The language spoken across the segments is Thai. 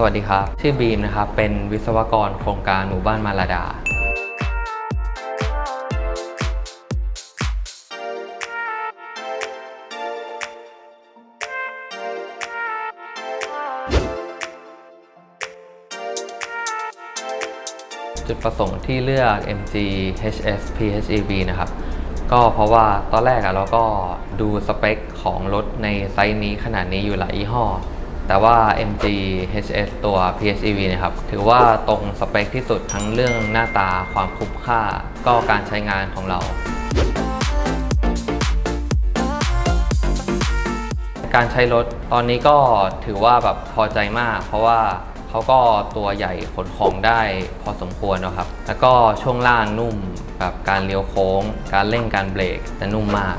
สวัสดีครับ ชื่อบีมนะครับ เป็นวิศวกรโครงการหมู่บ้านมาลาดา จุดประสงค์ที่เลือก MG HS PHEV นะครับก็เพราะว่าตอนแรกอะเราก็ดูสเปคของรถในไซส์นี้ขนาดนี้อยู่หลายยี่ห้อ แต่ว่า MG HS ตัว PHEV เนะครับ ถือว่าตรงสเปคที่สุดทั้งเรื่องหน้าตาความคุ้มค่า ก็การใช้งานของเรา การใช้รถตอนนี้ก็ถือว่าแบบพอใจมาก เพราะว่าเขาก็ตัวใหญ่ขนของได้พอสมควรนะครับ แล้วก็ช่วงล่างนุ่มแบบการเลี้ยวโค้ง การเร่งการเบรกจะนุ่มมาก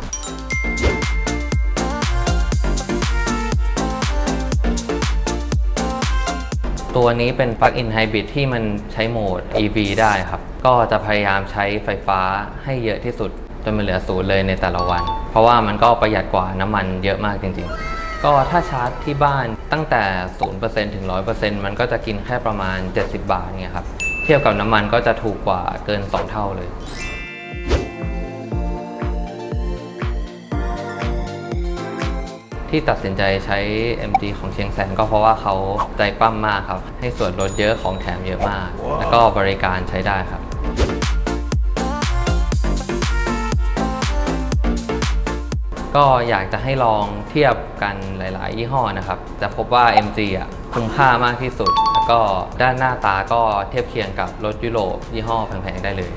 ตัวนี้เป็น Plug-in Hybrid ที่มันใช้โหมด EV ได้ครับ ก็จะพยายามใช้ไฟฟ้าให้เยอะที่สุด จนมันเหลือศูนย์เลยในแต่ละวัน เพราะว่ามันก็ประหยัดกว่าน้ำมันเยอะมากจริง ๆก็ถ้าชาร์จที่บ้านตั้งแต่ 0%ถึง 100%มันก็จะกินแค่ประมาณ 70 บาทเนี่ยครับ เทียบกับน้ำมันก็จะถูกกว่าเกิน 2 เท่าเลย ที่ตัดสินใจใช้ MG ของเชียงแสนก็เพราะว่าเขาใจปั้มมากครับ ให้ส่วนลดเยอะของแถมเยอะมาก แล้วก็บริการใช้ได้ครับ ก็อยากจะให้ลองเทียบกันหลาย ๆ ยี่ห้อนะครับ จะพบว่า MG อะคุ้มค่ามากที่สุด แล้วก็ด้านหน้าตาก็เทียบเคียงกับรถยุโรปยี่ห้อแพง ๆ ได้เลย